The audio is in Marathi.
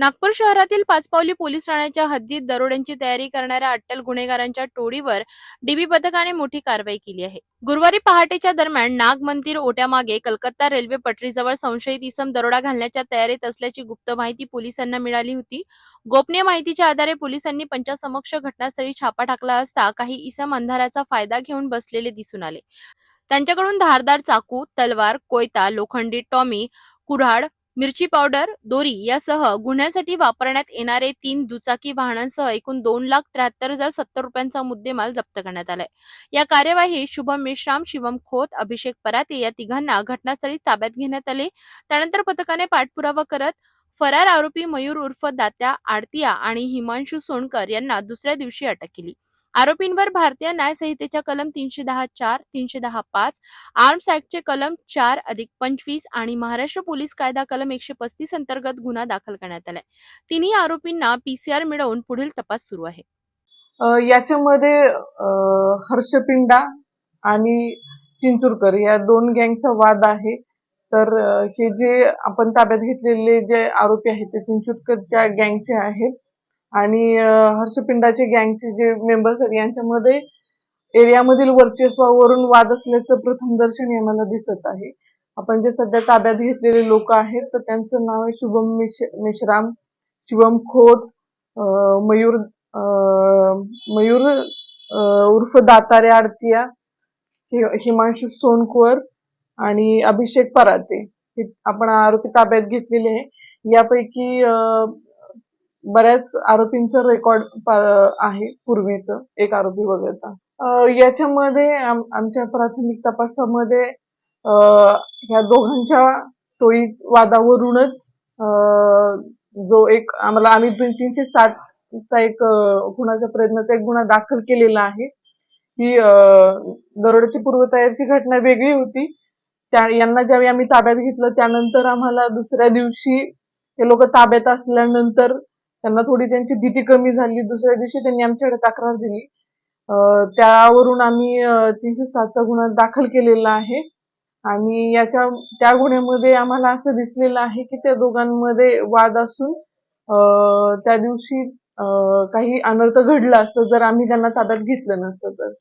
नागपूर शहरातील पाचपावली पोलीस ठाण्याच्या हद्दीत दरोड्यांची तयारी करणाऱ्या अट्टल गुन्हेगारांच्या टोळीवर डीबी पथकाने मोठी कारवाई केली आहे. गुरुवारी पहाटेच्या दरम्यान नाग मंदिर ओट्यामागे कलकत्ता रेल्वे पटरीजवळ संशयित इसम दरोडा घालण्याच्या तयारीत असल्याची गुप्त माहिती पोलिसांना मिळाली होती. गोपनीय माहितीच्या आधारे पोलिसांनी पंचासमक्ष घटनास्थळी छापा टाकला असता काही इसम अंधाराचा फायदा घेऊन बसलेले दिसून आले. त्यांच्याकडून धारदार चाकू तलवार कोयता लोखंडी टॉमी कुऱ्हाड मिरची पावडर दोरी यासह गुन्ह्यासाठी वापरण्यात येणारे तीन दुचाकी वाहनांसह एकूण दोन लाख त्र्याहत्तर हजार सत्तर रुपयांचा मुद्देमाल जप्त करण्यात आलाय. या कार्यवाहीत शुभम मेश्राम शिवम खोत अभिषेक पराते या तिघांना घटनास्थळी ताब्यात घेण्यात आले. त्यानंतर पथकाने पाठपुरावा करत फरार आरोपी मयूर उर्फ दात्या आडतिया आणि हिमांशू सोनकर यांना दुसऱ्या दिवशी अटक केली. आरोपींवर भारतीय न्याय संहितेच्या कलम तीनशे दहा चार तीनशे दहा पाच आर्म्स ऍक्टचे कलम चार अधिक पंचवीस आणि महाराष्ट्र पोलीस कायदा कलम एकशे पस्तीस अंतर्गत गुन्हा दाखल करण्यात आलाय. तिन्ही आरोपींना पीसीआर मिळवून पुढील तपास सुरू आहे. याच्यामध्ये हर्षपिंडा आणि चिंचुरकर या दोन गँगचा वाद आहे. तर हे जे आपण ताब्यात घेतलेले जे आरोपी आहेत ते चिंचुरकरच्या गँगचे आहेत. आणि हर्षपिंडाचे गँगचे जे मेंबर्स आहेत यांच्यामध्ये एरियामधील वर्चस्वावरून वाद असल्याचं प्रथम दर्शनी आम्हाला दिसत आहे. आपण जे सध्या ताब्यात घेतलेले लोक आहेत तर त्यांचं नाव आहे शुभम मिश मेश्राम शिवम खोत मयूर मयूर उर्फ दातारे आडतिया हिमांशु सोनकुवर आणि अभिषेक पराते. हे आपण आरोपी ताब्यात घेतलेले आहे. यापैकी बऱ्याच आरोपींचं रेकॉर्ड आहे पूर्वीचं एक आरोपी वगळता. याच्यामध्ये आमच्या प्राथमिक तपासामध्ये ह्या दोघांच्या टोळी वादावरूनच जो एक आम्हाला आम्ही दोन- तीनशे सात चा एक अं, प्रयत्नाचा एक गुन्हा दाखल केलेला आहे. ही दरोड्याची पूर्वतयारीची घटना वेगळी होती. त्या यांना ज्यावेळी आम्ही ताब्यात घेतलं त्यानंतर आम्हाला दुसऱ्या दिवशी हे लोक ताब्यात असल्यानंतर त्यांना थोडी त्यांची भीती कमी झाली. दुसऱ्या दिवशी त्यांनी आमच्याकडे तक्रार दिली. त्यावरून आम्ही तीनशे सातचा गुन्हा दाखल केलेला आहे. आणि याच्या त्या गुन्ह्यामध्ये आम्हाला असं दिसलेलं आहे की त्या दोघांमध्ये वाद असून त्या दिवशी काही अनर्थ घडला असतं. जर आम्ही त्यांना ताब्यात घेतलं नसतं तर.